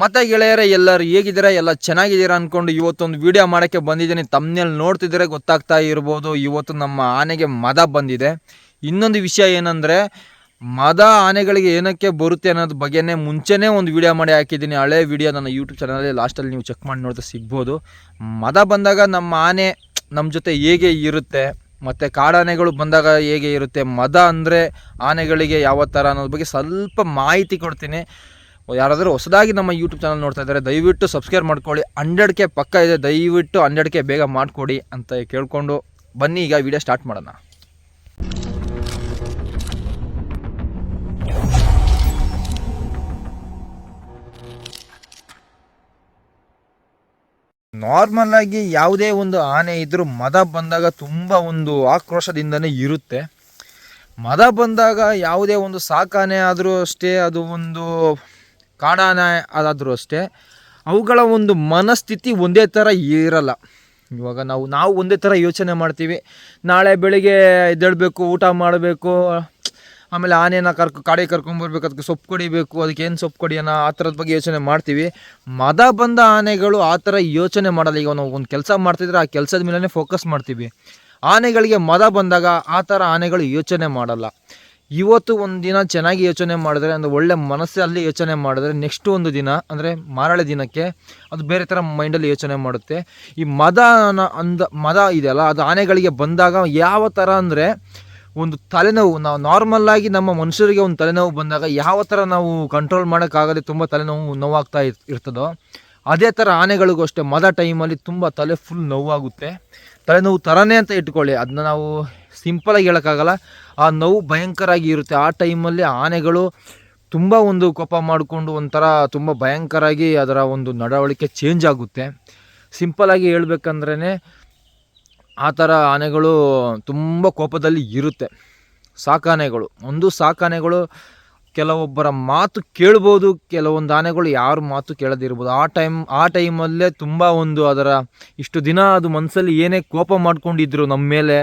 ಮತ್ತೆ ಗೆಳೆಯರೇ, ಎಲ್ಲರೂ ಹೇಗಿದ್ದೀರಾ? ಎಲ್ಲ ಚೆನ್ನಾಗಿದ್ದೀರಾ ಅಂದ್ಕೊಂಡು ಇವತ್ತೊಂದು ವಿಡಿಯೋ ಮಾಡೋಕ್ಕೆ ಬಂದಿದ್ದೀನಿ. ತಮ್ಮನೇಲಿ ನೋಡ್ತಿದ್ರೆ ಗೊತ್ತಾಗ್ತಾ ಇರ್ಬೋದು. ಇವತ್ತು ನಮ್ಮ ಆನೆಗೆ ಮದ ಬಂದಿದೆ. ಇನ್ನೊಂದು ವಿಷಯ ಏನಂದರೆ, ಮದ ಆನೆಗಳಿಗೆ ಏನಕ್ಕೆ ಬರುತ್ತೆ ಅನ್ನೋದ್ರ ಬಗ್ಗೆನೇ ಮುಂಚೆನೇ ಒಂದು ವಿಡಿಯೋ ಮಾಡಿ ಹಾಕಿದ್ದೀನಿ. ಹಳೆ ವಿಡಿಯೋ ನನ್ನ ಯೂಟ್ಯೂಬ್ ಚಾನಲಲ್ಲಿ ಲಾಸ್ಟಲ್ಲಿ ನೀವು ಚೆಕ್ ಮಾಡಿ ನೋಡಿದ್ರೆ ಸಿಗ್ಬೋದು. ಮದ ಬಂದಾಗ ನಮ್ಮ ಆನೆ ನಮ್ಮ ಜೊತೆ ಹೇಗೆ ಇರುತ್ತೆ? ಮತ್ತು ಕಾಡಾನೆಗಳು ಬಂದಾಗ ಹೇಗೆ ಇರುತ್ತೆ? ಮದ ಅಂದರೆ ಆನೆಗಳಿಗೆ ಯಾವ ಥರ ಅನ್ನೋದ್ರ ಬಗ್ಗೆ ಸ್ವಲ್ಪ ಮಾಹಿತಿ ಕೊಡ್ತೀನಿ. ಯಾರಾದರೂ ಹೊಸದಾಗಿ ನಮ್ಮ ಯೂಟ್ಯೂಬ್ ಚಾನಲ್ ನೋಡ್ತಾ ಇದ್ದಾರೆ, ದಯವಿಟ್ಟು ಸಬ್ಸ್ಕ್ರೈಬ್ ಮಾಡ್ಕೊಳ್ಳಿ. ಹಂಡ್ರೆಡ್ ಕೆ ಪಕ್ಕ ಇದೆ, ದಯವಿಟ್ಟು ಹಂಡ್ರೆಡ್ ಕೆ ಬೇಗ ಮಾಡಿಕೊಡಿ ಅಂತ ಕೇಳಿಕೊಂಡು ಬನ್ನಿ, ಈಗ ವಿಡಿಯೋ ಸ್ಟಾರ್ಟ್ ಮಾಡೋಣ. ನಾರ್ಮಲ್ ಆಗಿ ಯಾವುದೇ ಒಂದು ಆನೆ ಇದ್ದರೂ ಮದ ಬಂದಾಗ ತುಂಬ ಒಂದು ಆಕ್ರೋಶದಿಂದನೇ ಇರುತ್ತೆ. ಮದ ಬಂದಾಗ ಯಾವುದೇ ಒಂದು ಸಾಕಾನೆ ಆದರೂ ಅಷ್ಟೇ ಅದು ಒಂದು ಕಾಡಾನೆ ಆದರೂ ಅಷ್ಟೇ, ಅವುಗಳ ಒಂದು ಮನಸ್ಥಿತಿ ಒಂದೇ ಥರ ಇರಲ್ಲ. ಇವಾಗ ನಾವು ನಾವು ಒಂದೇ ಥರ ಯೋಚನೆ ಮಾಡ್ತೀವಿ. ನಾಳೆ ಬೆಳಿಗ್ಗೆ ಎದ್ದೇಳಬೇಕು, ಊಟ ಮಾಡಬೇಕು, ಆಮೇಲೆ ಆನೆನ ಕರ್ಕೊ, ಕಾಡಿಗೆ ಕರ್ಕೊಂಬರ್ಬೇಕು ಅದಕ್ಕೆ ಸೊಪ್ಪು ಕೊಡಿಬೇಕು, ಅದಕ್ಕೆ ಏನು ಸೊಪ್ಪು ಕೊಡಿಯೋಣ, ಆ ಥರದ ಬಗ್ಗೆ ಯೋಚನೆ ಮಾಡ್ತೀವಿ. ಮದ ಬಂದ ಆನೆಗಳು ಆ ಥರ ಯೋಚನೆ ಮಾಡಲ್ಲ. ಈಗ ನಾವು ಒಂದು ಕೆಲಸ ಮಾಡ್ತಿದ್ರೆ ಆ ಕೆಲಸದ ಮೇಲೆ ಫೋಕಸ್ ಮಾಡ್ತೀವಿ. ಆನೆಗಳಿಗೆ ಮದ ಬಂದಾಗ ಆ ಥರ ಆನೆಗಳು ಯೋಚನೆ ಮಾಡಲ್ಲ. ಇವತ್ತು ಒಂದು ದಿನ ಚೆನ್ನಾಗಿ ಯೋಚನೆ ಮಾಡಿದ್ರೆ ಒಂದು ಒಳ್ಳೆ ಮನಸ್ಸಲ್ಲಿ ಯೋಚನೆ ಮಾಡಿದ್ರೆ ನೆಕ್ಸ್ಟ್ ಒಂದು ದಿನ, ಅಂದರೆ ಮಾರಳೆ ದಿನಕ್ಕೆ ಅದು ಬೇರೆ ಥರ ಮೈಂಡಲ್ಲಿ ಯೋಚನೆ ಮಾಡುತ್ತೆ. ಈ ಮದ ಅಂದ, ಮದ ಇದೆಯಲ್ಲ, ಅದು ಆನೆಗಳಿಗೆ ಬಂದಾಗ ಯಾವ ಥರ ಅಂದರೆ ಒಂದು ತಲೆನೋವು, ನಾವು ನಾರ್ಮಲ್ ಆಗಿ ನಮ್ಮ ಮನುಷ್ಯರಿಗೆ ಒಂದು ತಲೆನೋವು ಬಂದಾಗ ಯಾವ ಥರ ನಾವು ಕಂಟ್ರೋಲ್ ಮಾಡೋಕ್ಕಾಗದೆ ತುಂಬ ತಲೆನೋವು, ನೋವಾಗ್ತಾ ಇರ್- ಇರ್ತದೋ, ಅದೇ ಥರ ಆನೆಗಳಿಗೂ ಅಷ್ಟೇ ಮದ ಟೈಮಲ್ಲಿ ತುಂಬ ತಲೆ ಫುಲ್ ನೋವಾಗುತ್ತೆ. ತಲೆನೋವು ಥರನೇ ಅಂತ ಇಟ್ಕೊಳ್ಳಿ. ಅದನ್ನ ನಾವು ಸಿಂಪಲಾಗಿ ಹೇಳೋಕ್ಕಾಗಲ್ಲ. ಆ ನೋವು ಭಯಂಕರಾಗಿ ಇರುತ್ತೆ. ಆ ಟೈಮಲ್ಲಿ ಆನೆಗಳು ತುಂಬ ಒಂದು ಕೋಪ ಮಾಡಿಕೊಂಡು ಒಂಥರ ತುಂಬ ಭಯಂಕರಾಗಿ ಅದರ ಒಂದು ನಡವಳಿಕೆ ಚೇಂಜ್ ಆಗುತ್ತೆ. ಸಿಂಪಲಾಗಿ ಹೇಳ್ಬೇಕಂದ್ರೇ ಆ ಥರ ಆನೆಗಳು ತುಂಬ ಕೋಪದಲ್ಲಿ ಇರುತ್ತೆ. ಸಾಕಾನೆಗಳು ಒಂದು ಸಾಕಾನೆಗಳು ಕೆಲವೊಬ್ಬರ ಮಾತು ಕೇಳ್ಬೋದು, ಕೆಲವೊಂದು ಆನೆಗಳು ಯಾರ ಮಾತು ಕೇಳದಿರ್ಬೋದು. ಆ ಟೈಮ್, ಆ ಟೈಮಲ್ಲೇ ತುಂಬ ಒಂದು ಅದರ ಇಷ್ಟು ದಿನ ಅದು ಮನಸ್ಸಲ್ಲಿ ಏನೇ ಕೋಪ ಮಾಡ್ಕೊಂಡಿದ್ರು ನಮ್ಮ ಮೇಲೆ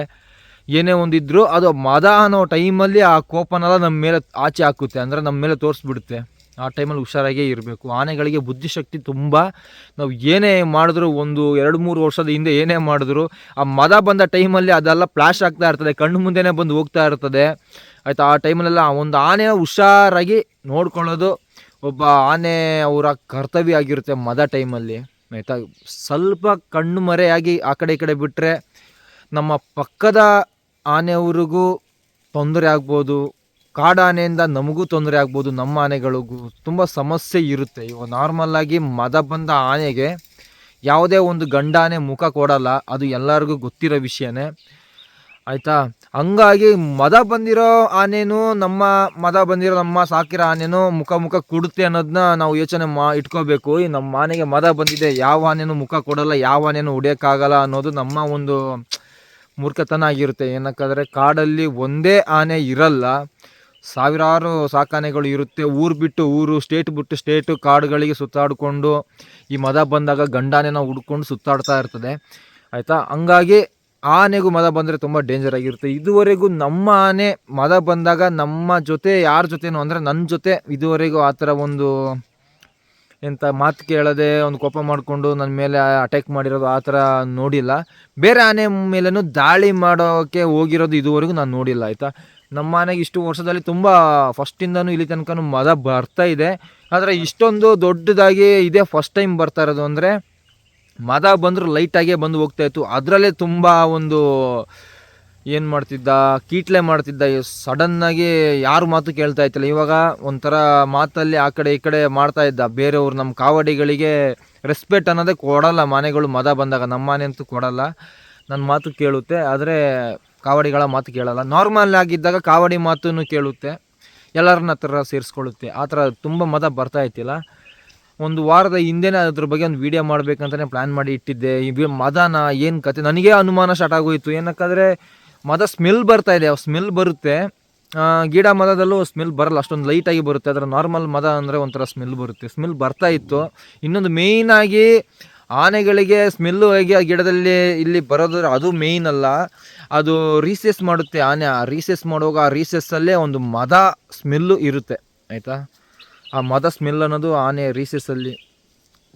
ಏನೇ ಒಂದಿದ್ರು ಅದು ಮದ ಅನ್ನೋ ಟೈಮಲ್ಲಿ ಆ ಕೋಪನೆಲ್ಲ ನಮ್ಮ ಮೇಲೆ ಆಚೆ ಹಾಕುತ್ತೆ, ಅಂದರೆ ನಮ್ಮ ಮೇಲೆ ತೋರಿಸ್ಬಿಡುತ್ತೆ. ಆ ಟೈಮಲ್ಲಿ ಹುಷಾರಾಗೇ ಇರಬೇಕು. ಆನೆಗಳಿಗೆ ಬುದ್ಧಿಶಕ್ತಿ ತುಂಬ. ನಾವು ಏನೇ ಮಾಡಿದ್ರು ಒಂದು ಎರಡು ಮೂರು ವರ್ಷದ ಹಿಂದೆ ಏನೇ ಮಾಡಿದ್ರು, ಆ ಮದ ಬಂದ ಟೈಮಲ್ಲಿ ಅದೆಲ್ಲ ಫ್ಲಾಶ್ ಆಗ್ತಾ ಇರ್ತದೆ, ಕಣ್ಣು ಮುಂದೆನೇ ಬಂದು ಹೋಗ್ತಾ ಇರ್ತದೆ. ಆಯಿತಾ, ಆ ಟೈಮಲ್ಲೆಲ್ಲ ಒಂದು ಆನೆ ಹುಷಾರಾಗಿ ನೋಡ್ಕೊಳ್ಳೋದು ಒಬ್ಬ ಆನೆ ಅವರ ಕರ್ತವ್ಯ ಆಗಿರುತ್ತೆ ಮದ ಟೈಮಲ್ಲಿ. ಆಯಿತಾ, ಸ್ವಲ್ಪ ಕಣ್ಣು ಮರೆಯಾಗಿ ಆ ಕಡೆ ಈ ಕಡೆ ಬಿಟ್ಟರೆ ನಮ್ಮ ಪಕ್ಕದ ಆನೆಯವ್ರಿಗೂ ತೊಂದರೆ ಆಗ್ಬೋದು, ಕಾಡಾನೆಯಿಂದ ನಮಗೂ ತೊಂದರೆ ಆಗ್ಬೋದು, ನಮ್ಮ ಆನೆಗಳಿಗೂ ತುಂಬ ಸಮಸ್ಯೆ ಇರುತ್ತೆ. ಇವಾಗ ನಾರ್ಮಲ್ಲಾಗಿ ಮದ ಬಂದ ಆನೆಗೆ ಯಾವುದೇ ಒಂದು ಗಂಡಾನೆ ಮುಖ ಕೊಡಲ್ಲ, ಅದು ಎಲ್ಲರಿಗೂ ಗೊತ್ತಿರೋ ವಿಷಯನೇ. ಆಯಿತಾ? ಹಂಗಾಗಿ ಮದ ಬಂದಿರೋ ಆನೆನೂ ನಮ್ಮ ಮದ ಬಂದಿರೋ ನಮ್ಮ ಸಾಕಿರೋ ಆನೆನೂ ಮುಖ ಮುಖ ಕೊಡುತ್ತೆ ಅನ್ನೋದನ್ನ ನಾವು ಯೋಚನೆ ಮಾ, ಇಟ್ಕೋಬೇಕು. ಈ ನಮ್ಮ ಆನೆಗೆ ಮದ ಬಂದಿದೆ, ಯಾವ ಆನೆನೂ ಮುಖ ಕೊಡಲ್ಲ, ಯಾವ ಆನೆನೂ ಹೊಡಿಯೋಕ್ಕಾಗಲ್ಲ ಅನ್ನೋದು ನಮ್ಮ ಒಂದು ಮೂರ್ಖತನ ಆಗಿರುತ್ತೆ. ಏನಕ್ಕಾದ್ರೆ ಕಾಡಲ್ಲಿ ಒಂದೇ ಆನೆ ಇರಲ್ಲ. ಸಾವಿರಾರು ಸಾಕಾನೆಗಳು ಇರುತ್ತೆ. ಊರು ಬಿಟ್ಟು ಊರು, ಸ್ಟೇಟ್ ಬಿಟ್ಟು ಸ್ಟೇಟು ಕಾಡುಗಳಿಗೆ ಸುತ್ತಾಡಿಕೊಂಡು, ಈ ಮದ ಬಂದಾಗ ಗಂಡಾನೆನ ಹುಡ್ಕೊಂಡು ಸುತ್ತಾಡ್ತಾ ಇರ್ತದೆ. ಆಯಿತಾ? ಹಂಗಾಗಿ ಆನೆಗೂ ಮದ ಬಂದರೆ ತುಂಬ ಡೇಂಜರ್ ಆಗಿರುತ್ತೆ. ಇದುವರೆಗೂ ನಮ್ಮ ಆನೆ ಮದ ಬಂದಾಗ ನಮ್ಮ ಜೊತೆ, ಯಾರ ಜೊತೆನೂ ಅಂದರೆ ನನ್ನ ಜೊತೆ ಇದುವರೆಗೂ ಆ ಥರ ಒಂದು ಎಂಥ ಮಾತು ಕೇಳದೆ ಒಂದು ಕೋಪ ಮಾಡಿಕೊಂಡು ನನ್ನ ಮೇಲೆ ಅಟ್ಯಾಕ್ ಮಾಡಿರೋದು ಆ ಥರ ನೋಡಿಲ್ಲ. ಬೇರೆ ಆನೆ ಮೇಲೂ ದಾಳಿ ಮಾಡೋಕ್ಕೆ ಹೋಗಿರೋದು ಇದುವರೆಗೂ ನಾನು ನೋಡಿಲ್ಲ, ಆಯಿತಾ? ನಮ್ಮ ಆನೆಗೆ ಇಷ್ಟು ವರ್ಷದಲ್ಲಿ ತುಂಬ ಫಸ್ಟಿಂದನೂ ಇಲ್ಲಿ ತನಕನೂ ಮದ ಬರ್ತಾ ಇದೆ. ಆದರೆ ಇಷ್ಟೊಂದು ದೊಡ್ಡದಾಗಿ ಇದೇ ಫಸ್ಟ್ ಟೈಮ್ ಬರ್ತಾ ಇರೋದು ಅಂದರೆ ಮದ ಬಂದರೂ ಲೈಟಾಗೇ ಬಂದು ಹೋಗ್ತಾಯಿತ್ತು ಅದರಲ್ಲೇ ತುಂಬ ಒಂದು ಏನು ಮಾಡ್ತಿದ್ದ, ಕೀಟ್ಲೆ ಮಾಡ್ತಿದ್ದ ಸಡನ್ನಾಗಿ ಯಾರು ಮಾತು ಕೇಳ್ತಾ ಇತ್ತಿಲ್ಲ ಇವಾಗ ಒಂಥರ ಮಾತಲ್ಲಿ ಆ ಕಡೆ ಈ ಕಡೆ ಮಾಡ್ತಾ ಇದ್ದ. ಬೇರೆಯವ್ರು ನಮ್ಮ ಕಾವಡಿಗಳಿಗೆ ರೆಸ್ಪೆಕ್ಟ್ ಅನ್ನೋದೇ ಕೊಡಲ್ಲ. ಮನೆಗಳು ಮದ ಬಂದಾಗ ನಮ್ಮ ಮನೆ ಅಂತೂ ಕೊಡಲ್ಲ. ನನ್ನ ಮಾತು ಕೇಳುತ್ತೆ, ಆದರೆ ಕಾವಡಿಗಳ ಮಾತು ಕೇಳಲ್ಲ. ನಾರ್ಮಲ್ ಆಗಿದ್ದಾಗ ಕಾವಡಿ ಮಾತನ್ನು ಕೇಳುತ್ತೆ. ಎಲ್ಲರನ್ನ ಹತ್ರ ಸೇರಿಸ್ಕೊಳ್ಳುತ್ತೆ. ಆ ಥರ ತುಂಬ ಮದ ಬರ್ತಾ ಇತ್ತಿಲ್ಲ ಒಂದು ವಾರದ ಹಿಂದೆನೇ ಅದ್ರ ಬಗ್ಗೆ ಒಂದು ವಿಡಿಯೋ ಮಾಡಬೇಕಂತಲೇ ಪ್ಲ್ಯಾನ್ ಮಾಡಿ ಇಟ್ಟಿದ್ದೆ. ಈ ಮದನ ಏನು ಕತೆ? ನನಗೆ ಅನುಮಾನ ಸ್ಟಾರ್ಟ್ ಆಗೋಯಿತು. ಏನಕ್ಕಾದ್ರೆ ಮದ ಸ್ಮೆಲ್ ಬರ್ತಾ ಇದೆ ಸ್ಮೆಲ್ ಬರುತ್ತೆ. ಗಿಡ ಮದದಲ್ಲೂ ಸ್ಮೆಲ್ ಬರಲ್ಲ, ಅಷ್ಟೊಂದು ಲೈಟಾಗಿ ಬರುತ್ತೆ. ಅದರ ನಾರ್ಮಲ್ ಮದ ಅಂದರೆ ಒಂಥರ ಸ್ಮೆಲ್ ಬರುತ್ತೆ. ಸ್ಮೆಲ್ ಬರ್ತಾ ಇತ್ತು. ಇನ್ನೊಂದು ಮೇಯ್ನಾಗಿ ಆನೆಗಳಿಗೆ ಸ್ಮೆಲ್ಲು ಹೇಗೆ ಆ ಗಿಡದಲ್ಲಿ ಇಲ್ಲಿ ಬರೋದು ಅದು ಮೇಯ್ನ್ ಅಲ್ಲ. ಅದು ರೀಸೆಸ್ ಮಾಡುತ್ತೆ ಆನೆ. ಆ ರೀಸೆಸ್ ಮಾಡುವಾಗ ಆ ರೀಸೆಸ್ಸಲ್ಲೇ ಒಂದು ಮದ ಸ್ಮೆಲ್ಲು ಇರುತ್ತೆ. ಆಯಿತಾ? ಆ ಮದ ಸ್ಮೆಲ್ ಅನ್ನೋದು ಆನೆ ರೀಸೆಸ್ಸಲ್ಲಿ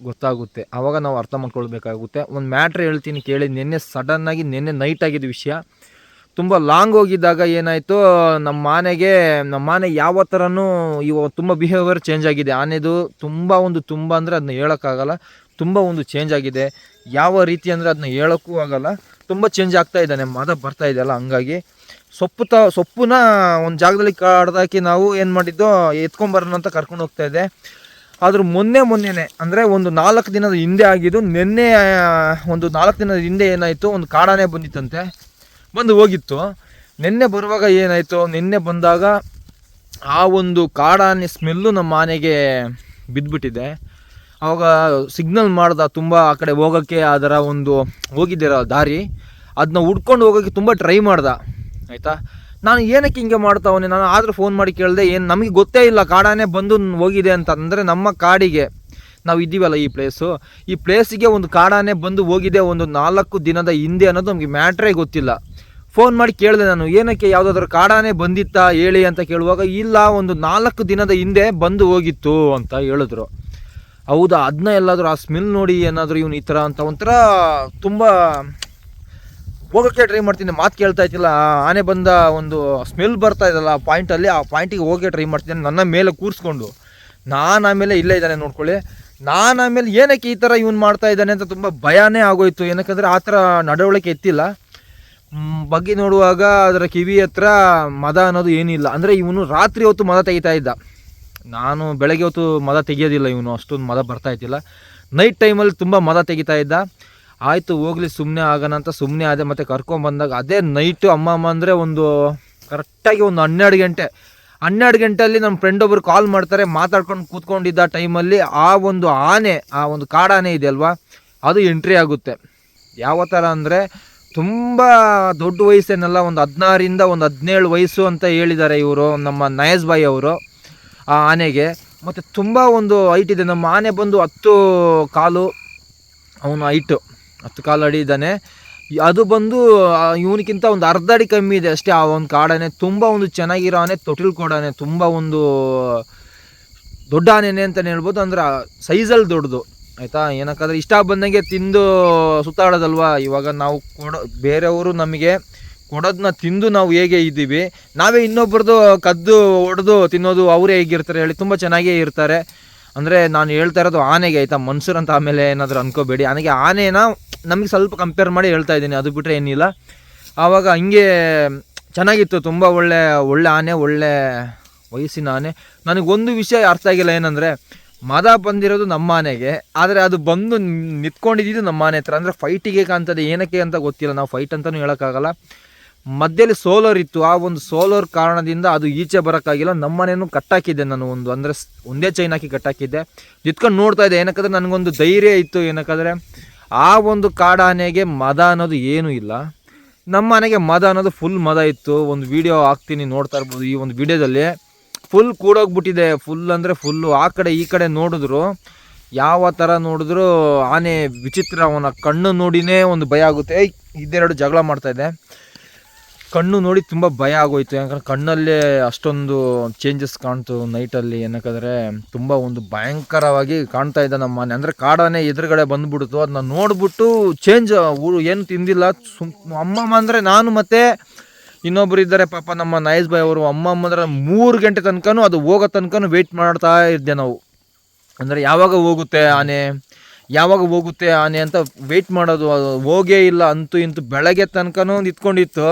ಗೊತ್ತಾಗುತ್ತೆ. ಆವಾಗ ನಾವು ಅರ್ಥ ಮಾಡ್ಕೊಳ್ಬೇಕಾಗುತ್ತೆ. ಒಂದು ಮ್ಯಾಟ್ರ್ ಹೇಳ್ತೀನಿ ಕೇಳಿ. ನಿನ್ನೆ ಸಡನ್ನಾಗಿ ನಿನ್ನೆ ನೈಟ್ ಆಗಿದ್ದ ವಿಷಯ. ತುಂಬ ಲಾಂಗ್ ಹೋಗಿದ್ದಾಗ ಏನಾಯಿತು ನಮ್ಮ ಆನೆಗೆ ನಮ್ಮ ಆನೆ ಯಾವ ಥರನೂ ಇವ ತುಂಬ ಬಿಹೇವಿಯರ್ ಚೇಂಜ್ ಆಗಿದೆ. ಆನೆದು ತುಂಬ ಒಂದು ತುಂಬ ಅಂದರೆ ಅದನ್ನ ಹೇಳೋಕ್ಕಾಗಲ್ಲ. ತುಂಬ ಒಂದು ಚೇಂಜ್ ಆಗಿದೆ. ಯಾವ ರೀತಿ ಅಂದರೆ ಅದನ್ನ ಹೇಳೋಕ್ಕೂ ಆಗಲ್ಲ. ತುಂಬ ಚೇಂಜ್ ಆಗ್ತಾ ಇದ್ದಾನೆ ಮದ ಬರ್ತಾ ಇದೆಯಲ್ಲ ಹಂಗಾಗಿ. ಸೊಪ್ಪು ತ ಸೊಪ್ಪನ್ನ ಒಂದು ಜಾಗದಲ್ಲಿ ಕಾಡ್ದಾಕಿ ನಾವು ಏನು ಮಾಡಿದ್ದು ಎತ್ಕೊಂಬರೋಣ ಅಂತ ಕರ್ಕೊಂಡು ಹೋಗ್ತಾ ಇದೆ. ಆದ್ರ ಮೊನ್ನೆ ಮೊನ್ನೆನೆ, ಅಂದರೆ ಒಂದು ನಾಲ್ಕು ದಿನದ ಹಿಂದೆ ಆಗಿದ್ದು, ನಿನ್ನೆ ಒಂದು ನಾಲ್ಕು ದಿನದ ಹಿಂದೆ ಏನಾಯಿತು, ಒಂದು ಕಾಡಾನೆ ಬಂದಿತ್ತಂತೆ. ಬಂದು ಹೋಗಿತ್ತು. ನಿನ್ನೆ ಬರುವಾಗ ಏನಾಯಿತು? ನಿನ್ನೆ ಬಂದಾಗ ಆ ಒಂದು ಕಾಡಾನೆ ಸ್ಮೆಲ್ಲು ನಮ್ಮ ಆನೆಗೆ ಬಿದ್ದುಬಿಟ್ಟಿದೆ ಆವಾಗ ಸಿಗ್ನಲ್ ಮಾಡ್ದ ತುಂಬ ಆ ಕಡೆ ಹೋಗೋಕ್ಕೆ ಅದರ ಒಂದು ಹೋಗಿದ್ದೀರ ದಾರಿ. ಅದನ್ನ ಹುಡ್ಕೊಂಡು ಹೋಗೋಕ್ಕೆ ತುಂಬ ಟ್ರೈ ಮಾಡ್ದ. ಆಯಿತಾ? ನಾನು ಏನಕ್ಕೆ ಹಿಂಗೆ ಮಾಡ್ತಾವನೆ ನಾನು ಆದರೂ ಫೋನ್ ಮಾಡಿ ಕೇಳಿದೆ, ಏನು ನಮಗೆ ಗೊತ್ತೇ ಇಲ್ಲ, ಕಾಡಾನೆ ಬಂದು ಹೋಗಿದೆ ಅಂತ. ಅಂದರೆ ನಮ್ಮ ಕಾಡಿಗೆ ನಾವು ಇದ್ದೀವಲ್ಲ ಈ ಪ್ಲೇಸು ಈ ಪ್ಲೇಸಿಗೆ ಒಂದು ಕಾಡಾನೆ ಬಂದು ಹೋಗಿದೆ ಒಂದು ನಾಲ್ಕು ದಿನದ ಹಿಂದೆ ಅನ್ನೋದು ನಮಗೆ ಮ್ಯಾಟ್ರೇ ಗೊತ್ತಿಲ್ಲ. ಫೋನ್ ಮಾಡಿ ಕೇಳಿದೆ ನಾನು, ಏನಕ್ಕೆ ಯಾವುದಾದ್ರೂ ಕಾಡಾನೆ ಬಂದಿತ್ತಾ ಹೇಳಿ ಅಂತ ಕೇಳುವಾಗ, ಇಲ್ಲ, ಒಂದು ನಾಲ್ಕು ದಿನದ ಹಿಂದೆ ಬಂದು ಹೋಗಿತ್ತು ಅಂತ ಹೇಳಿದ್ರು. ಹೌದಾ ಅದನ್ನ ಎಲ್ಲಾದರೂ ಆ ಸ್ಮೆಲ್ ನೋಡಿ ಏನಾದರೂ ಇವನು ಈ ಥರ ಅಂತ ಒಂಥರ ತುಂಬ ಹೋಗೋಕ್ಕೆ ಟ್ರೈ ಮಾಡ್ತೀನಿ ಮಾತು ಕೇಳ್ತಾ ಇದ್ದಿಲ್ಲ. ಆನೆ ಬಂದ ಒಂದು ಸ್ಮೆಲ್ ಬರ್ತಾ ಇದ್ದಲ್ಲ ಆ ಪಾಯಿಂಟಲ್ಲಿ ಆ ಪಾಯಿಂಟಿಗೆ ಹೋಗೋಕ್ಕೆ ಟ್ರೈ ಮಾಡ್ತೀನಿ ನನ್ನ ಮೇಲೆ ಕೂರಿಸ್ಕೊಂಡು. ನಾನು ಆಮೇಲೆ ಇಲ್ಲೇ ಇದ್ದಾನೆ ನೋಡ್ಕೊಳ್ಳಿ. ನಾನು ಆಮೇಲೆ ಏನಕ್ಕೆ ಈ ಥರ ಇವನು ಮಾಡ್ತಾ ಇದ್ದಾನೆ ಅಂತ ತುಂಬ ಭಯನೇ ಆಗೋಯ್ತು. ಏನಕ್ಕಂದರೆ ಆ ಥರ ನಡವಳಿಕೆ ಎತ್ತಿಲ್ಲ. ಬಗ್ಗೆ ನೋಡುವಾಗ ಅದರ ಕಿವಿ ಹತ್ರ ಮದ ಅನ್ನೋದು ಏನಿಲ್ಲ. ಅಂದರೆ ಇವನು ರಾತ್ರಿ ಹೊತ್ತು ಮದ ತೆಗಿತಾ ಇದ್ದ. ನಾನು ಬೆಳಗ್ಗೆ ಹೊತ್ತು ಮದ ತೆಗಿಯೋದಿಲ್ಲ ಇವನು, ಅಷ್ಟೊಂದು ಮದ ಬರ್ತಾ ಇದ್ದಿಲ್ಲ. ನೈಟ್ ಟೈಮಲ್ಲಿ ತುಂಬ ಮದ ತೆಗಿತಾ ಇದ್ದ. ಆಯಿತು, ಹೋಗ್ಲಿ ಸುಮ್ಮನೆ ಆಗೋಣ ಅಂತ ಸುಮ್ಮನೆ ಆದೆ ಮತ್ತು ಕರ್ಕೊಂಬಂದಾಗ ಅದೇ ನೈಟು ಅಮ್ಮ ಅಮ್ಮ ಅಂದರೆ ಒಂದು ಕರೆಕ್ಟಾಗಿ ಒಂದು ಹನ್ನೆರಡು ಗಂಟೆ ಹನ್ನೆರಡು ಗಂಟೆಯಲ್ಲಿ ನಮ್ಮ ಫ್ರೆಂಡ್ ಒಬ್ಬರು ಕಾಲ್ ಮಾಡ್ತಾರೆ, ಮಾತಾಡ್ಕೊಂಡು ಕೂತ್ಕೊಂಡಿದ್ದ ಟೈಮಲ್ಲಿ ಆ ಒಂದು ಆನೆ, ಆ ಒಂದು ಕಾಡಾನೆ ಇದೆ ಅಲ್ವಾ ಅದು ಎಂಟ್ರಿ ಆಗುತ್ತೆ. ಯಾವ ಥರ ಅಂದರೆ ತುಂಬ ದೊಡ್ಡ ವಯಸ್ಸೇನಲ್ಲ ಒಂದು ಹದಿನಾರಿಂದ ಒಂದು ಹದಿನೇಳು ವಯಸ್ಸು ಅಂತ ಹೇಳಿದ್ದಾರೆ ಇವರು, ನಮ್ಮ ನಯಸ್ ಬಾಯಿ ಅವರು ಆ ಆನೆಗೆ. ಮತ್ತು ತುಂಬ ಒಂದು ಹೈಟ್ ಇದೆ. ನಮ್ಮ ಆನೆ ಬಂದು ಹತ್ತು ಕಾಲು, ಅವನು ಹೈಟು ಹತ್ತು ಕಾಲು ಅಡಿ ಇದ್ದಾನೆ. ಅದು ಬಂದು ಇವನಿಗಿಂತ ಒಂದು ಅರ್ಧ ಅಡಿ ಕಮ್ಮಿ ಇದೆ ಅಷ್ಟೇ. ಆ ಒಂದು ಕಾಡನೆ ತುಂಬ ಒಂದು ಚೆನ್ನಾಗಿರೋ ಆನೆ ತೊಟ್ಟಿಲು ಕೊಡಾನೆ ತುಂಬ ಒಂದು ದೊಡ್ಡ ಆನೆನೆ ಅಂತಲೇ ಹೇಳ್ಬೋದು. ಅಂದ್ರೆ ಸೈಜಲ್ಲಿ ದೊಡ್ಡದು. ಆಯಿತಾ? ಏನಕ್ಕಾದ್ರೆ ಇಷ್ಟ ಬಂದಂಗೆ ತಿಂದು ಸುತ್ತಾಡೋದಲ್ವಾ? ಇವಾಗ ನಾವು ಕೊಡೋ, ಬೇರೆಯವರು ನಮಗೆ ಕೊಡೋದನ್ನ ತಿಂದು ನಾವು ಹೇಗೆ ಇದ್ದೀವಿ? ನಾವೇ ಇನ್ನೊಬ್ರದ್ದು ಕದ್ದು ಹೊಡೆದು ತಿನ್ನೋದು ಅವರೇ ಹೇಗಿರ್ತಾರೆ ಹೇಳಿ ತುಂಬ ಚೆನ್ನಾಗೇ ಇರ್ತಾರೆ. ಅಂದರೆ ನಾನು ಹೇಳ್ತಾ ಇರೋದು ಆನೆಗೆ, ಆಯಿತಾ? ಮನ್ಸೂರ್ ಅಂತ ಆಮೇಲೆ ಏನಾದರೂ ಅನ್ಕೋಬೇಡಿ. ಆನೆಗೆ ಆನೆನ ನಮಗೆ ಸ್ವಲ್ಪ ಕಂಪೇರ್ ಮಾಡಿ ಹೇಳ್ತಾ ಇದ್ದೀನಿ. ಅದು ಬಿಟ್ಟರೆ ಏನಿಲ್ಲ. ಆವಾಗ ಹಂಗೆ ಚೆನ್ನಾಗಿತ್ತು. ತುಂಬ ಒಳ್ಳೆ ಒಳ್ಳೆ ಆನೆ, ಒಳ್ಳೆ ವಯಸ್ಸಿನ ಆನೆ. ನನಗೊಂದು ವಿಷಯ ಅರ್ಥ ಆಗಿಲ್ಲ ಏನಂದರೆ, ಮದ ಬಂದಿರೋದು ನಮ್ಮ ಆನೆಗೆ, ಆದರೆ ಅದು ಬಂದು ನಿಂತ್ಕೊಂಡಿದ್ದು ನಮ್ಮ ಆನೆ ಹತ್ರ. ಅಂದರೆ ಫೈಟಿಗೆ ಕಾಣ್ತದೆ, ಏನಕ್ಕೆ ಅಂತ ಗೊತ್ತಿಲ್ಲ. ನಾವು ಫೈಟ್ ಅಂತಲೂ ಹೇಳೋಕ್ಕಾಗಲ್ಲ. ಮಧ್ಯದಲ್ಲಿ ಸೋಲರ್ ಇತ್ತು. ಆ ಒಂದು ಸೋಲರ್ ಕಾರಣದಿಂದ ಅದು ಈಚೆ ಬರೋಕ್ಕಾಗಿಲ್ಲ. ನಮ್ಮನೇನು ಕಟ್ಟಾಕಿದ್ದೆ ನಾನು ಒಂದು, ಅಂದರೆ ಒಂದೇ ಚೈನ್ ಹಾಕಿ ಕಟ್ಟಾಕಿದ್ದೆ. ನಿತ್ಕೊಂಡು ನೋಡ್ತಾ ಇದ್ದೆ. ಏನಕ್ಕಂದ್ರೆ ನನಗೊಂದು ಧೈರ್ಯ ಇತ್ತು. ಏನಕ್ಕಂದ್ರೆ ಆ ಒಂದು ಕಾಡಾನೆಗೆ ಮದ ಅನ್ನೋದು ಏನೂ ಇಲ್ಲ. ನಮ್ಮ ಮನೆಗೆ ಮದ ಅನ್ನೋದು ಫುಲ್ ಮದ ಇತ್ತು. ಒಂದು ವಿಡಿಯೋ ಹಾಕ್ತೀನಿ ನೋಡ್ತಾ ಇರ್ಬೋದು ಈ ಒಂದು ವಿಡಿಯೋದಲ್ಲಿ ಫುಲ್ ಕೂಡೋಗ್ಬಿಟ್ಟಿದೆ. ಫುಲ್ ಅಂದರೆ ಫುಲ್ಲು ಆ ಕಡೆ ಈ ಕಡೆ ನೋಡಿದ್ರು. ಯಾವ ಥರ ನೋಡಿದ್ರು? ಆನೆ ವಿಚಿತ್ರ, ಅವನ ಕಣ್ಣು ನೋಡಿನೇ ಒಂದು ಭಯ ಆಗುತ್ತೆ. ಇದೆರಡು ಜಗಳ ಮಾಡ್ತಾಯಿದ್ದೆ ಕಣ್ಣು ನೋಡಿ ತುಂಬ ಭಯ ಆಗೋಯ್ತು. ಯಾಕಂದ್ರೆ ಕಣ್ಣಲ್ಲೇ ಅಷ್ಟೊಂದು ಚೇಂಜಸ್ ಕಾಣ್ತು ನೈಟಲ್ಲಿ ಏನಕ್ಕಂದರೆ ತುಂಬ ಒಂದು ಭಯಂಕರವಾಗಿ ಕಾಣ್ತಾ ಇದ್ದ ನಮ್ಮ ಮನೆ. ಅಂದರೆ ಕಾಡಾನೆ ಎದುರುಗಡೆ ಬಂದ್ಬಿಡ್ತು. ಅದನ್ನ ನೋಡ್ಬಿಟ್ಟು ಚೇಂಜ್ ಏನು ತಿಂದಿಲ್ಲ. ಸುಮ್, ಅಮ್ಮಮ್ಮ ಅಂದರೆ ನಾನು ಮತ್ತೆ ಇನ್ನೊಬ್ರು ಇದ್ದಾರೆ ಪಾಪ ನಮ್ಮ ನಾಯಸ್ ಬಾಯ್ ಅವರು. ಅಮ್ಮಮ್ಮ ಅಂದ್ರೆ ಮೂರು ಗಂಟೆ ತನಕನೂ ಅದು ಹೋಗೋ ತನಕನೂ ವೆಯ್ಟ್ ಮಾಡ್ತಾ ಇದ್ದೆ ನಾವು. ಅಂದರೆ ಯಾವಾಗ ಹೋಗುತ್ತೆ ಆನೆ? ಯಾವಾಗ ಹೋಗುತ್ತೆ ಆನೆ ಅಂತ ವೆಯ್ಟ್ ಮಾಡೋದು ಹೋಗೇ ಇಲ್ಲ. ಅಂತೂ ಇಂತೂ ಬೆಳಗ್ಗೆ ತನಕನೂ ನಿಂತ್ಕೊಂಡಿತ್ತು.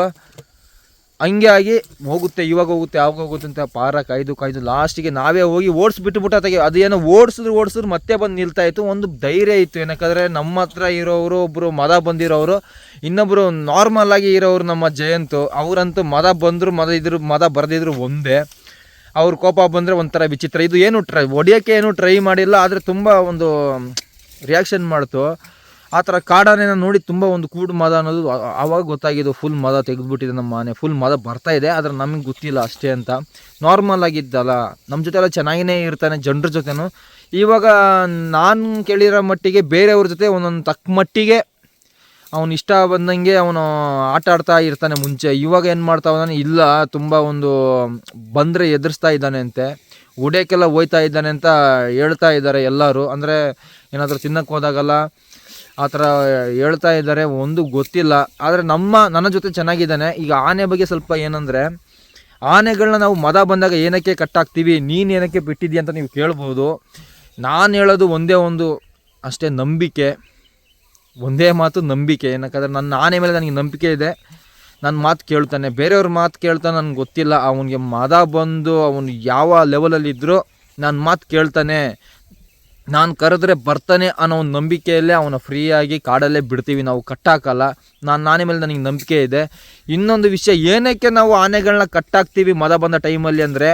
ಹಂಗೆ ಆಗಿ ಹೋಗುತ್ತೆ, ಇವಾಗ ಹೋಗುತ್ತೆ, ಯಾವಾಗ ಹೋಗುತ್ತೆ ಅಂತ ಪಾರ ಕಾಯ್ದು ಕಾಯ್ದು ಲಾಸ್ಟಿಗೆ ನಾವೇ ಹೋಗಿ ಓಡಿಸ್ಬಿಟ್ಟು ಅದು ಅದೇನೋ ಓಡಿಸಿದ್ರು ಓಡಿಸಿದ್ರು ಮತ್ತೆ ಬಂದು ನಿಲ್ತಾ ಇತ್ತು, ಒಂದು ಧೈರ್ಯ ಇತ್ತು. ಏನಕ್ಕಂದರೆ ನಮ್ಮ ಹತ್ರ ಇರೋರು ಒಬ್ಬರು ಮದ ಬಂದಿರೋರು ಇನ್ನೊಬ್ಬರು ನಾರ್ಮಲ್ ಆಗಿ ಇರೋರು ನಮ್ಮ ಜಯಂತು, ಅವರಂತೂ ಮದ ಬಂದರು, ಮದ ಇದ್ರು, ಮದ ಬರೆದಿದ್ರು ಒಂದೇ. ಅವ್ರ ಕೋಪ ಬಂದರೆ ಒಂಥರ ವಿಚಿತ್ರ. ಇದು ಏನು ಟ್ರೈ ಹೊಡಿಯೋಕ್ಕೆ ಏನು ಟ್ರೈ ಮಾಡಿಲ್ಲ, ಆದರೆ ತುಂಬ ಒಂದು ರಿಯಾಕ್ಷನ್ ಮಾಡ್ತು. ಆ ಥರ ಕಾಡಾನೆನ ನೋಡಿ ತುಂಬ ಒಂದು ಕೂಡು ಮದ ಅನ್ನೋದು ಆವಾಗ ಗೊತ್ತಾಗಿದ್ದು ಫುಲ್ ಮದ ತೆಗೆದುಬಿಟ್ಟಿದೆ ನಮ್ಮ ಮನೆ. ಫುಲ್ ಮದ ಬರ್ತಾ ಇದೆ, ಆದರೆ ನಮಗೆ ಗೊತ್ತಿಲ್ಲ ಅಷ್ಟೇ ಅಂತ. ನಾರ್ಮಲ್ ಆಗಿದ್ದಲ್ಲ. ನಮ್ಮ ಜೊತೆ ಎಲ್ಲ ಚೆನ್ನಾಗಿನೇ ಇರ್ತಾನೆ ಜನರ ಜೊತೆನೂ. ಇವಾಗ ನಾನು ಕೇಳಿರೋ ಮಟ್ಟಿಗೆ ಬೇರೆಯವ್ರ ಜೊತೆ ಒಂದೊಂದು ತಕ್ಕ ಮಟ್ಟಿಗೆ ಅವನು ಇಷ್ಟ ಬಂದಂಗೆ ಅವನು ಆಟ ಆಡ್ತಾ ಇರ್ತಾನೆ ಮುಂಚೆ. ಇವಾಗ ಏನು ಮಾಡ್ತಾ ಇದ್ದಾನೆ? ಇಲ್ಲ, ತುಂಬ ಒಂದು ಬಂದರೆ ಎದುರಿಸ್ತಾ ಇದ್ದಾನೆ ಅಂತೆ. ಹೊಡ್ಯೋಕ್ಕೆಲ್ಲ ಹೋಯ್ತಾ ಇದ್ದಾನೆ ಅಂತ ಹೇಳ್ತಾ ಇದ್ದಾರೆ ಎಲ್ಲರೂ. ಅಂದರೆ ಏನಾದರೂ ತಿನ್ನಕ್ಕೆ ಹೋದಾಗಲ್ಲ ಆ ಥರ ಹೇಳ್ತಾ ಇದ್ದಾರೆ, ಒಂದು ಗೊತ್ತಿಲ್ಲ. ಆದರೆ ನಮ್ಮ, ನನ್ನ ಜೊತೆ ಚೆನ್ನಾಗಿದ್ದಾನೆ. ಈಗ ಆನೆ ಬಗ್ಗೆ ಸ್ವಲ್ಪ ಏನಂದರೆ ಆನೆಗಳನ್ನ ನಾವು ಮದ ಬಂದಾಗ ಏನಕ್ಕೆ ಕಟ್ಟಾಕ್ತೀವಿ ನೀನು ಏನಕ್ಕೆ ಬಿಟ್ಟಿದ್ದೀಯ ಅಂತ ನೀವು ಕೇಳ್ಬೋದು. ನಾನು ಹೇಳೋದು ಒಂದೇ ಒಂದು, ಅಷ್ಟೇ ನಂಬಿಕೆ. ಒಂದೇ ಮಾತು ನಂಬಿಕೆ. ಏನಕ್ಕಂದ್ರೆ ನನ್ನ ಆನೆ ಮೇಲೆ ನನಗೆ ನಂಬಿಕೆ ಇದೆ. ನನ್ನ ಮಾತು ಕೇಳ್ತಾನೆ. ಬೇರೆಯವ್ರ ಮಾತು ಕೇಳ್ತಾನೆ ನನಗೆ ಗೊತ್ತಿಲ್ಲ. ಅವನಿಗೆ ಮದ ಬಂದು, ಅವನು ಯಾವ ಲೆವೆಲಲ್ಲಿದ್ದರೂ ನನ್ನ ಮಾತು ಕೇಳ್ತಾನೆ. ನಾನು ಕರೆದ್ರೆ ಬರ್ತಾನೆ ಅನ್ನೋ ಒಂದು ನಂಬಿಕೆಯಲ್ಲೇ ಅವನ ಫ್ರೀಯಾಗಿ ಕಾಡಲ್ಲೇ ಬಿಡ್ತೀವಿ ನಾವು, ಕಟ್ಟಾಕಲ್ಲ. ನಾನು, ನಾನೇ ಮೇಲೆ ನನಗೆ ನಂಬಿಕೆ ಇದೆ. ಇನ್ನೊಂದು ವಿಷಯ, ಏನಕ್ಕೆ ನಾವು ಆನೆಗಳನ್ನ ಕಟ್ಟಾಕ್ತೀವಿ ಮದ ಬಂದ ಟೈಮಲ್ಲಿ ಅಂದರೆ,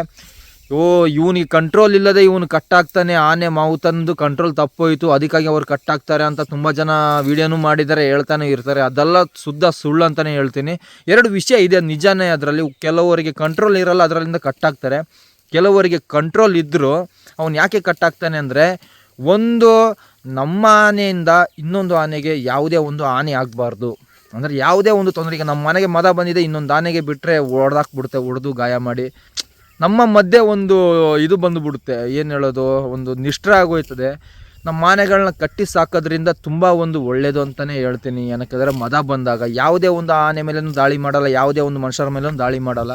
ಓ, ಇವನಿಗೆ ಕಂಟ್ರೋಲ್ ಇಲ್ಲದೆ ಇವನು ಕಟ್ಟಾಗ್ತಾನೆ ಆನೆ ಮಾವು ತಂದು ಕಂಟ್ರೋಲ್ ತಪ್ಪೋಯಿತು, ಅದಕ್ಕಾಗಿ ಅವ್ರು ಕಟ್ಟಾಗ್ತಾರೆ ಅಂತ ತುಂಬ ಜನ ವೀಡಿಯೋನೂ ಮಾಡಿದ್ದಾರೆ, ಹೇಳ್ತಾನೆ ಇರ್ತಾರೆ. ಅದೆಲ್ಲ ಶುದ್ಧ ಸುಳ್ಳು ಅಂತಲೇ ಹೇಳ್ತೀನಿ. ಎರಡು ವಿಷಯ ಇದೆ ನಿಜಾನೇ ಅದರಲ್ಲಿ. ಕೆಲವರಿಗೆ ಕಂಟ್ರೋಲ್ ಇರಲ್ಲ, ಅದರಲ್ಲಿಂದ ಕಟ್ಟಾಗ್ತಾರೆ ಕೆಲವರಿಗೆ ಕಂಟ್ರೋಲ್ ಇದ್ದರೂ ಅವನು ಯಾಕೆ ಕಟ್ಟಾಗ್ತಾನೆ ಅಂದರೆ ಒಂದು ನಮ್ಮ ಆನೆಯಿಂದ ಇನ್ನೊಂದು ಆನೆಗೆ ಯಾವುದೇ ಒಂದು ಹಾನಿ ಆಗಬಾರ್ದು. ಅಂದರೆ ಯಾವುದೇ ಒಂದು ತೊಂದರೆಗೆ ನಮ್ಮ ಮನೆಗೆ ಮದ ಬಂದಿದೆ, ಇನ್ನೊಂದು ಆನೆಗೆ ಬಿಟ್ಟರೆ ಹೊಡೆದಾಕ್ಬಿಡುತ್ತೆ ಹೊಡೆದು ಗಾಯ ಮಾಡಿ. ನಮ್ಮ ಮಧ್ಯೆ ಒಂದು ಇದು ಬಂದುಬಿಡುತ್ತೆ, ಏನು ಹೇಳೋದು, ಒಂದು ನಿಷ್ಠರ ಆಗೋಯ್ತದೆ. ನಮ್ಮ ಆನೆಗಳನ್ನ ಕಟ್ಟಿ ಸಾಕೋದ್ರಿಂದ ತುಂಬ ಒಂದು ಒಳ್ಳೆಯದು ಅಂತಲೇ ಹೇಳ್ತೀನಿ. ಏನಕ್ಕಂದರೆ ಮದ ಬಂದಾಗ ಯಾವುದೇ ಒಂದು ಆನೆ ಮೇಲೂ ದಾಳಿ ಮಾಡಲ್ಲ, ಯಾವುದೇ ಒಂದು ಮನುಷ್ಯರ ಮೇಲೂ ದಾಳಿ ಮಾಡಲ್ಲ.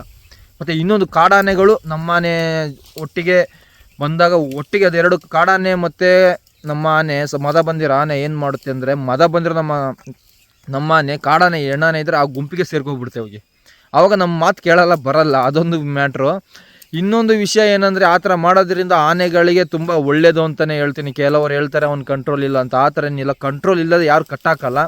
ಮತ್ತು ಇನ್ನೊಂದು ಕಾಡಾನೆಗಳು ನಮ್ಮನೆ ಒಟ್ಟಿಗೆ ಬಂದಾಗ ಒಟ್ಟಿಗೆ ಅದೆರಡು ಕಾಡಾನೆ ಮತ್ತು ನಮ್ಮ ಆನೆ, ಸೊ ಮದ ಬಂದಿರೋ ಆನೆ ಏನು ಮಾಡುತ್ತೆ ಅಂದರೆ ಮದ ಬಂದಿರೋ ನಮ್ಮ ನಮ್ಮ ಆನೆ, ಕಾಡಾನೆ, ಎಣ್ಣಾನೆ ಇದ್ದರೆ ಆ ಗುಂಪಿಗೆ ಸೇರ್ಕೊಬಿಡುತ್ತೆ ಹೋಗಿ ಆವಾಗ ನಮ್ಮ ಮಾತು ಕೇಳಲ್ಲ, ಬರಲ್ಲ, ಅದೊಂದು ಮ್ಯಾಟ್ರು. ಇನ್ನೊಂದು ವಿಷಯ ಏನಂದರೆ ಆ ಥರ ಮಾಡೋದ್ರಿಂದ ಆನೆಗಳಿಗೆ ತುಂಬ ಒಳ್ಳೆಯದು ಅಂತಲೇ ಹೇಳ್ತೀನಿ. ಕೆಲವರು ಹೇಳ್ತಾರೆ, ಅವ್ನು ಕಂಟ್ರೋಲ್ ಇಲ್ಲ ಅಂತ. ಆ ಥರ ಏನಿಲ್ಲ ಕಂಟ್ರೋಲ್ ಇಲ್ಲದೆ ಯಾರು ಕಟ್ಟಾಕಲ್ಲ.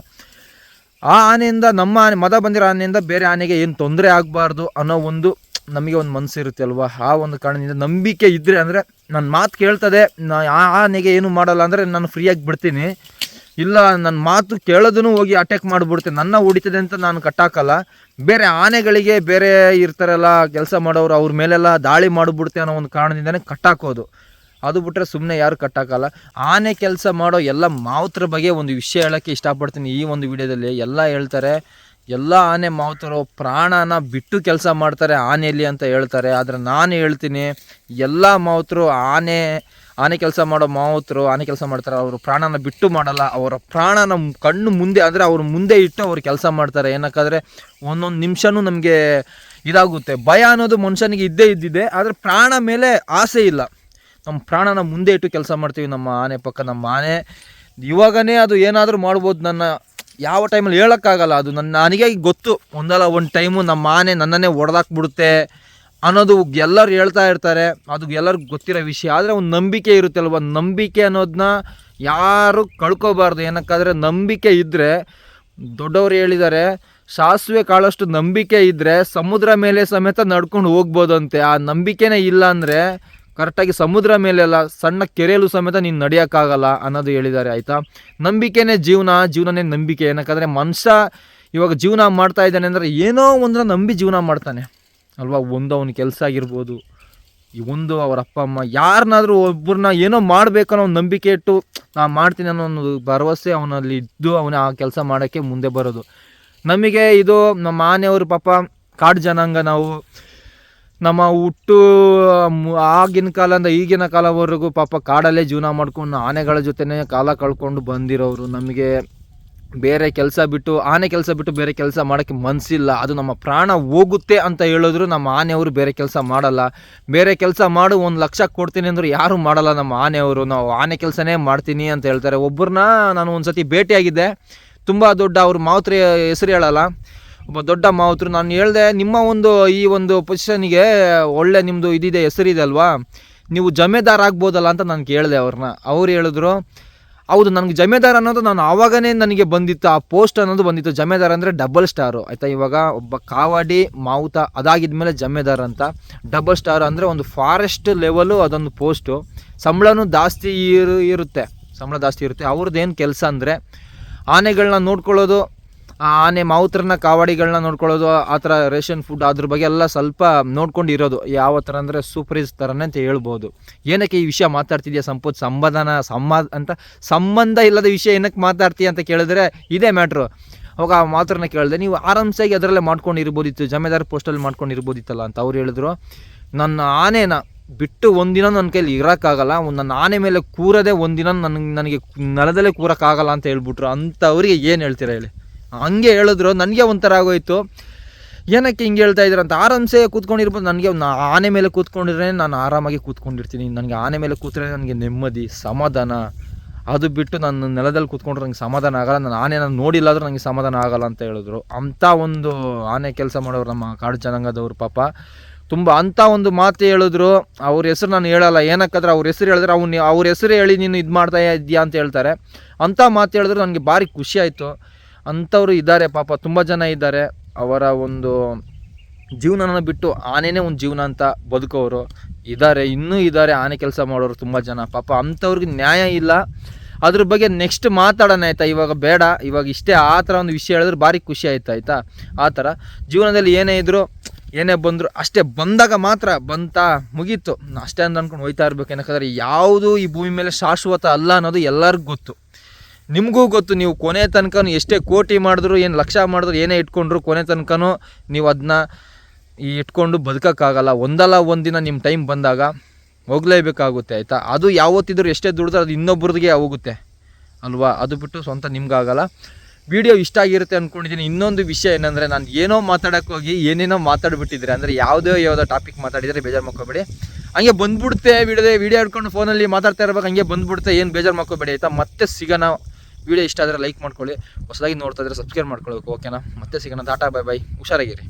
ಆ ಆನೆಯಿಂದ ನಮ್ಮ ಆನೆ, ಮದ ಬಂದಿರೋ ಆನೆಯಿಂದ ಬೇರೆ ಆನೆಗೆ ಏನು ತೊಂದರೆ ಆಗಬಾರ್ದು ಅನ್ನೋ ಒಂದು ನಮಗೆ ಒಂದು ಮನಸ್ಸು ಇರುತ್ತೆ ಅಲ್ವಾ ಆ ಒಂದು ಕಾರಣದಿಂದ ನಂಬಿಕೆ ಇದ್ದರೆ ಅಂದರೆ ನನ್ನ ಮಾತು ಕೇಳ್ತದೆ, ನಾ ಆನೆಗೆ ಏನು ಮಾಡಲ್ಲ ಅಂದರೆ ನಾನು ಫ್ರೀಯಾಗಿ ಬಿಡ್ತೀನಿ. ಇಲ್ಲ ನನ್ನ ಮಾತು ಕೇಳೋದನ್ನು ಹೋಗಿ ಅಟ್ಯಾಕ್ ಮಾಡಿಬಿಡುತ್ತೆ. ನನ್ನ ಹೊಡಿತದೆ ಅಂತ ನಾನು ಕಟ್ಟಾಕಲ್ಲ. ಬೇರೆ ಆನೆಗಳಿಗೆ ಬೇರೆ ಇರ್ತಾರಲ್ಲ, ಕೆಲಸ ಮಾಡೋರು ಅವ್ರ ಮೇಲೆಲ್ಲ ದಾಳಿ ಮಾಡಿಬಿಡುತ್ತೆ ಅನ್ನೋ ಒಂದು ಕಾರಣದಿಂದನೇ ಕಟ್ಟಾಕೋದು. ಅದು ಬಿಟ್ಟರೆ ಸುಮ್ಮನೆ ಯಾರು ಕಟ್ಟಾಕಲ್ಲ. ಆನೆ ಕೆಲಸ ಮಾಡೋ ಎಲ್ಲ ಮಾವುತರ ಬಗ್ಗೆ ಒಂದು ವಿಷಯ ಹೇಳೋಕ್ಕೆ ಇಷ್ಟಪಡ್ತೀನಿ ಈ ಒಂದು ವಿಡಿಯೋದಲ್ಲಿ. ಎಲ್ಲ ಹೇಳ್ತಾರೆ ಎಲ್ಲ ಆನೆ ಮಾವುತರು ಪ್ರಾಣನ ಬಿಟ್ಟು ಕೆಲಸ ಮಾಡ್ತಾರೆ ಆನೆಯಲ್ಲಿ ಅಂತ ಹೇಳ್ತಾರೆ. ಆದರೆ ನಾನು ಹೇಳ್ತೀನಿ, ಎಲ್ಲ ಮಾವುತರು ಆನೆ ಆನೆ ಕೆಲಸ ಮಾಡೋ ಮಾವುತರು ಆನೆ ಕೆಲಸ ಮಾಡ್ತಾರೆ, ಅವರು ಪ್ರಾಣನ ಬಿಟ್ಟು ಮಾಡಲ್ಲ, ಅವರ ಪ್ರಾಣನ ಕಣ್ಣು ಮುಂದೆ, ಅಂದರೆ ಅವ್ರ ಮುಂದೆ ಇಟ್ಟು ಅವ್ರು ಕೆಲಸ ಮಾಡ್ತಾರೆ. ಏನಕ್ಕಾದರೆ ಒಂದೊಂದು ನಿಮಿಷನೂ ನಮಗೆ ಇದಾಗುತ್ತೆ. ಭಯ ಅನ್ನೋದು ಮನುಷ್ಯನಿಗೆ ಇದ್ದೇ ಇದ್ದಿದೆ, ಆದರೆ ಪ್ರಾಣ ಮೇಲೆ ಆಸೆ ಇಲ್ಲ. ನಮ್ಮ ಪ್ರಾಣನ ಮುಂದೆ ಇಟ್ಟು ಕೆಲಸ ಮಾಡ್ತೀವಿ ನಮ್ಮ ಆನೆ ಪಕ್ಕ, ನಮ್ಮ ಆನೆ. ಇವಾಗನೇ ಅದು ಏನಾದರೂ ಮಾಡ್ಬೋದು ನನ್ನ ಯಾವ ಟೈಮಲ್ಲಿ ಹೇಳೋಕ್ಕಾಗಲ್ಲ. ಅದು ನನ್ನ ನನಗೆ ಗೊತ್ತು. ಒಂದಲ್ಲ ಒಂದು ಟೈಮು ನಮ್ಮ ಆನೆ ನನ್ನನ್ನೇ ಹೊಡೆದಾಕ್ಬಿಡುತ್ತೆ ಅನ್ನೋದು ಎಲ್ಲರೂ ಹೇಳ್ತಾ ಇರ್ತಾರೆ. ಅದು ಎಲ್ಲರಿಗೂ ಗೊತ್ತಿರೋ ವಿಷಯ. ಆದರೆ ಒಂದು ನಂಬಿಕೆ ಇರುತ್ತೆ ಅಲ್ವ? ನಂಬಿಕೆ ಅನ್ನೋದನ್ನ ಯಾರು ಕಳ್ಕೋಬಾರ್ದು. ಏನಕ್ಕಾದರೆ ನಂಬಿಕೆ ಇದ್ದರೆ ದೊಡ್ಡವರು ಹೇಳಿದ್ದಾರೆ ಸಾಸಿವೆ ಕಾಳಷ್ಟು ನಂಬಿಕೆ ಇದ್ದರೆ ಸಮುದ್ರ ಮೇಲೆ ಸಮೇತ ನಡ್ಕೊಂಡು ಹೋಗ್ಬೋದಂತೆ. ಆ ನಂಬಿಕೆನೇ ಇಲ್ಲ ಅಂದರೆ ಕರೆಕ್ಟಾಗಿ ಸಮುದ್ರ ಮೇಲೆಲ್ಲ ಸಣ್ಣ ಕೆರೆಯಲು ಸಮೇತ ನೀನು ನಡೆಯೋಕ್ಕಾಗಲ್ಲ ಅನ್ನೋದು ಹೇಳಿದ್ದಾರೆ, ಆಯಿತಾ? ನಂಬಿಕೆನೇ ಜೀವನ, ಜೀವನನೇ ನಂಬಿಕೆ. ಏನಕ್ಕಂದರೆ ಮನುಷ್ಯ ಇವಾಗ ಜೀವನ ಮಾಡ್ತಾ ಇದ್ದಾನೆ ಅಂದರೆ ಏನೋ ಒಂದನ್ನ ನಂಬಿ ಜೀವನ ಮಾಡ್ತಾನೆ. ಅಲ್ವಾ? ಒಂದು ಅವನ ಕೆಲಸ ಆಗಿರ್ಬೋದು, ಈ ಒಂದು ಅವರ ಅಪ್ಪ, ಅಮ್ಮ ಯಾರನ್ನಾದರೂ ಒಬ್ಬರನ್ನ ಏನೋ ಮಾಡಬೇಕು ಅನ್ನೋ ಒಂದು ನಂಬಿಕೆ ಇಟ್ಟು ನಾನು ಮಾಡ್ತೀನಿ ಅನ್ನೋ ಒಂದು ಭರವಸೆ ಅವನಲ್ಲಿ ಇದ್ದು ಅವನ ಆ ಕೆಲಸ ಮಾಡೋಕ್ಕೆ ಮುಂದೆ ಬರೋದು. ನಮಗೆ ಇದು ನಮ್ಮ ಆನೆಯವರು ಪಾಪ ಕಾಡು ಜನಾಂಗ ನಾವು ನಮ್ಮ ಹುಟ್ಟು ಆಗಿನ ಕಾಲದಿಂದ ಈಗಿನ ಕಾಲವರೆಗೂ ಪಾಪ ಕಾಡಲ್ಲೇ ಜೀವನ ಮಾಡ್ಕೊಂಡು ಆನೆಗಳ ಜೊತೆನೇ ಕಾಲ ಕಳ್ಕೊಂಡು ಬಂದಿರೋರು ನಮಗೆ ಬೇರೆ ಕೆಲಸ ಬಿಟ್ಟು, ಆನೆ ಕೆಲಸ ಬಿಟ್ಟು ಬೇರೆ ಕೆಲಸ ಮಾಡೋಕ್ಕೆ ಮನಸ್ಸಿಲ್ಲ ಅದು ನಮ್ಮ ಪ್ರಾಣ ಹೋಗುತ್ತೆ ಅಂತ ಹೇಳಿದ್ರು ನಮ್ಮ ಆನೆಯವರು ಬೇರೆ ಕೆಲಸ ಮಾಡಲ್ಲ. ಬೇರೆ ಕೆಲಸ ಮಾಡು, ಒಂದು ಲಕ್ಷ ಕೊಡ್ತೀನಿ ಅಂದ್ರು ಯಾರೂ ಮಾಡಲ್ಲ ನಮ್ಮ ಆನೆಯವರು. ನಾವು ಆನೆ ಕೆಲಸನೇ ಮಾಡ್ತೀನಿ ಅಂತ ಹೇಳ್ತಾರೆ. ಒಬ್ಬರನ್ನ ನಾನು ಒಂದು ಸತಿ ಭೇಟಿಯಾಗಿದ್ದೆ. ತುಂಬ ದೊಡ್ಡ ಅವ್ರ ಮಾತ್ರೆ ಹೆಸರು ಹೇಳಲ್ಲ. ಒಬ್ಬ ದೊಡ್ಡ ಮಾವುತರು, ನಾನು ಹೇಳಿದೆ, ನಿಮ್ಮ ಒಂದು ಈ ಒಂದು ಪೊಸಿಷನಿಗೆ ಒಳ್ಳೆ ನಿಮ್ಮದು ಇದಿದೆ, ಹೆಸರಿದೆ ಅಲ್ವಾ? ನೀವು ಜಮೇದಾರ್ ಆಗ್ಬೋದಲ್ಲ ಅಂತ ನಾನು ಕೇಳಿದೆ ಅವ್ರನ್ನ ಅವ್ರು ಹೇಳಿದ್ರು, ಹೌದು, ನನಗೆ ಜಮೇದಾರ್ ಅನ್ನೋದು ನಾನು ಆವಾಗನೇ ನನಗೆ ಬಂದಿತ್ತು, ಆ ಪೋಸ್ಟ್ ಅನ್ನೋದು ಬಂದಿತ್ತು. ಜಮೆದಾರ ಅಂದರೆ ಡಬಲ್ ಸ್ಟಾರು ಆಯಿತಾ, ಇವಾಗ ಒಬ್ಬ ಕಾವಾಡಿ ಮಾವುತ ಅದಾಗಿದ್ಮೇಲೆ ಜಮೇದಾರ್ ಅಂತ. ಡಬಲ್ ಸ್ಟಾರ್ ಅಂದರೆ ಒಂದು ಫಾರೆಸ್ಟ್ ಲೆವೆಲು ಅದೊಂದು ಪೋಸ್ಟು ಸಂಬಳನೂ ಜಾಸ್ತಿ ಇರು, ಇರುತ್ತೆ. ಸಂಬಳ ಜಾಸ್ತಿ ಇರುತ್ತೆ. ಅವ್ರದ್ದು ಏನು ಕೆಲಸ ಅಂದರೆ ಆನೆಗಳನ್ನ ನೋಡ್ಕೊಳ್ಳೋದು ಆನೆ ಮಾವುತ್ರನ ಕಾವಾಡಿಗಳನ್ನ ನೋಡ್ಕೊಳ್ಳೋದು, ಆ ಥರ ರೇಷನ್ ಫುಡ್ ಅದ್ರ ಬಗ್ಗೆ ಎಲ್ಲ ಸ್ವಲ್ಪ ನೋಡ್ಕೊಂಡಿರೋದು. ಯಾವ ಥರ ಅಂದರೆ ಸೂಪರೈಸ್ ಥರನೇ ಅಂತ ಹೇಳ್ಬೋದು. ಏನಕ್ಕೆ ಈ ವಿಷಯ ಮಾತಾಡ್ತಿದ್ಯಾ ಸಂಪತ್ ಸಂಬಂಧನ, ಸಂಬ, ಅಂತ ಸಂಬಂಧ ಇಲ್ಲದ ವಿಷಯ ಏನಕ್ಕೆ ಮಾತಾಡ್ತೀಯ ಅಂತ ಕೇಳಿದ್ರೆ ಇದೇ ಮ್ಯಾಟ್ರು. ಅವಾಗ ಆ ಮಾತ್ರನ ಕೇಳಿದೆ, ನೀವು ಆರಾಮ್ಸಾಗಿ ಅದರಲ್ಲೇ ಮಾಡ್ಕೊಂಡು ಇರ್ಬೋದಿತ್ತು ಜಮೇದಾರ್ ಪೋಸ್ಟಲ್ಲಿ ಮಾಡ್ಕೊಂಡಿರ್ಬೋದಿತ್ತಲ್ಲ ಅಂತ ಅವ್ರು ಹೇಳಿದ್ರು. ನನ್ನ ಆನೆನ ಬಿಟ್ಟು ಒಂದಿನ ನನ್ನ ಕೈಲಿ ಇರೋಕ್ಕಾಗಲ್ಲ ನನ್ನ ಆನೆ ಮೇಲೆ ಕೂರದೆ ಒಂದಿನ ನನಗೆ ನನಗೆ ನೆಲದಲ್ಲೇ ಕೂರೋಕ್ಕಾಗಲ್ಲ ಅಂತ ಹೇಳ್ಬಿಟ್ರು. ಅಂಥವ್ರಿಗೆ ಏನು ಹೇಳ್ತೀರಾ ಹೇಳಿ? ಹಂಗೆ ಹೇಳಿದ್ರು, ನನಗೆ ಒಂಥರ ಆಗೋಯ್ತು. ಏನಕ್ಕೆ ಹಿಂಗೆ ಹೇಳ್ತಾ ಇದ್ರು ಅಂತ, ಆರಾಮ್ಸೆ ಕೂತ್ಕೊಂಡಿರ್ಬೋದು, ನನಗೆ ಆನೆ ಮೇಲೆ ಕೂತ್ಕೊಂಡಿದ್ರೆ ನಾನು ಆರಾಮಾಗಿ ಕೂತ್ಕೊಂಡಿರ್ತೀನಿ. ನನಗೆ ಆನೆ ಮೇಲೆ ಕೂತ್ರೆ ನನಗೆ ನೆಮ್ಮದಿ, ಸಮಾಧಾನ. ಅದು ಬಿಟ್ಟು ನಾನು ನೆಲದಲ್ಲಿ ಕೂತ್ಕೊಂಡ್ರೆ ನಂಗೆ ಸಮಾಧಾನ ಆಗಲ್ಲ, ನಾನು ಆನೆ ನಾನು ನೋಡಿಲ್ಲ ಆದರೂ ನನಗೆ ಸಮಾಧಾನ ಆಗಲ್ಲ ಅಂತ ಹೇಳಿದ್ರು. ಅಂಥ ಒಂದು ಆನೆ ಕೆಲಸ ಮಾಡೋರು ನಮ್ಮ ಕಾಡು ಜನಾಂಗದವ್ರು ಪಾಪ. ತುಂಬ ಅಂಥ ಒಂದು ಮಾತು ಹೇಳಿದ್ರು. ಅವ್ರ ಹೆಸರು ನಾನು ಹೇಳಲ್ಲ, ಏನಕ್ಕಾದ್ರೆ ಅವ್ರ ಹೆಸರು ಹೇಳಿದ್ರೆ ಅವ್ನು, ಅವ್ರ ಹೆಸರು ಹೇಳಿ ನೀನು ಇದು ಮಾಡ್ತಾ ಇದೆಯಾ ಅಂತ ಹೇಳ್ತಾರೆ. ಅಂಥ ಮಾತು ಹೇಳಿದ್ರು, ನನಗೆ ಭಾರಿ ಖುಷಿ ಆಯಿತು. ಅಂಥವ್ರು ಇದ್ದಾರೆ, ಪಾಪ ತುಂಬ ಜನ ಇದ್ದಾರೆ. ಅವರ ಒಂದು ಜೀವನನ ಬಿಟ್ಟು ಆನೆಯೇ ಒಂದು ಜೀವನ ಅಂತ ಬದುಕೋರು ಇದ್ದಾರೆ, ಇನ್ನೂ ಇದ್ದಾರೆ, ಆನೆ ಕೆಲಸ ಮಾಡೋರು ತುಂಬ ಜನ. ಪಾಪ ಅಂಥವ್ರಿಗೆ ನ್ಯಾಯ ಇಲ್ಲ. ಅದ್ರ ಬಗ್ಗೆ ನೆಕ್ಸ್ಟ್ ಮಾತಾಡೋಣ ಆಯ್ತಾ? ಇವಾಗ ಬೇಡ. ಇವಾಗ ಇಷ್ಟೇ ಆ ಥರ ಒಂದು ವಿಷಯ ಹೇಳಿದ್ರೆ ಭಾರಿ ಖುಷಿ ಆಯ್ತು ಆಯಿತಾ? ಆ ಥರ. ಜೀವನದಲ್ಲಿ ಏನೇ ಇದ್ದರೂ ಏನೇ ಬಂದರು ಅಷ್ಟೇ ಬಂದಾಗ ಮಾತ್ರ ಬಂತ ಮುಗೀತು. ಅಷ್ಟೇ ಅಂತ ಅಂದ್ಕೊಂಡು ಹೋಯ್ತಾ ಇರ್ಬೇಕು. ಏನಕ್ಕಂದ್ರೆ ಯಾವುದು ಈ ಭೂಮಿ ಮೇಲೆ ಶಾಶ್ವತ ಅಲ್ಲ ಅನ್ನೋದು ಎಲ್ಲರಿಗೂ ಗೊತ್ತು. ನಿಮಗೂ ಗೊತ್ತು, ನೀವು ಕೊನೆ ತನಕ ಎಷ್ಟೇ ಕೋಟಿ ಮಾಡಿದ್ರು, ಏನು ಲಕ್ಷ ಮಾಡಿದ್ರು, ಏನೇ ಇಟ್ಕೊಂಡ್ರು ಕೊನೆ ತನಕನೂ ನೀವು ಅದನ್ನ ಈ ಇಟ್ಕೊಂಡು ಬದುಕೋಕ್ಕಾಗಲ್ಲ. ಒಂದಲ್ಲ ಒಂದಿನ ನಿಮ್ಮ ಟೈಮ್ ಬಂದಾಗ ಹೋಗಲೇಬೇಕಾಗುತ್ತೆ, ಆಯಿತಾ? ಅದು ಯಾವತ್ತಿದ್ರು ಎಷ್ಟೇ ದುಡಿದ್ರೆ ಅದು ಇನ್ನೊಬ್ಬರಿಗೆ ಹೋಗುತ್ತೆ, ಅಲ್ವಾ? ಅದು ಬಿಟ್ಟು ಸ್ವಂತ ನಿಮ್ಗಾಗಲ್ಲ. ವಿಡಿಯೋ ಇಷ್ಟ ಆಗಿರುತ್ತೆ ಅಂದ್ಕೊಂಡಿದ್ದೀನಿ ಇನ್ನೊಂದು ವಿಷಯ ಏನಂದರೆ, ನಾನು ಏನೋ ಮಾತಾಡೋಕ್ಕೆ ಹೋಗಿ ಏನೇನೋ ಮಾತಾಡ್ಬಿಟ್ಟಿದ್ರೆ, ಅಂದರೆ ಯಾವುದೋ ಯಾವುದೋ ಟಾಪಿಕ್ ಮಾತಾಡಿದರೆ ಬೇಜಾರು ಮಾಡ್ಕೋಬೇಡಿ. ಹಂಗೆ ಬಂದ್ಬಿಡುತ್ತೆ ವಿಡಿಯೋ ವಿಡಿಯೋ ಹಿಡ್ಕೊಂಡು ಫೋನಲ್ಲಿ ಮಾತಾಡ್ತಾ ಇರ್ಬೇಕು, ಹಂಗೆ ಬಂದ್ಬಿಡುತ್ತೆ, ಏನು ಬೇಜಾರು ಮಾಡ್ಕೋಬೇಡಿ, ಆಯಿತಾ? ಮತ್ತೆ ಸಿಗೋಣ. ವಿಡಿಯೋ ಇಷ್ಟ ಆದರೆ ಲೈಕ್ ಮಾಡ್ಕೊಳ್ಳಿ, ಹೊಸದಾಗಿ ನೋಡ್ತಾ ಇದ್ರೆ ಸಬ್ಸ್ಕ್ರೈಬ್ ಮಾಡ್ಕೊಳ್ಬೇಕು ಓಕೆನಾ? ಮತ್ತೆ ಸಿಗೋಣ. Tata bye bye ಹುಷಾರಾಗಿರಿ.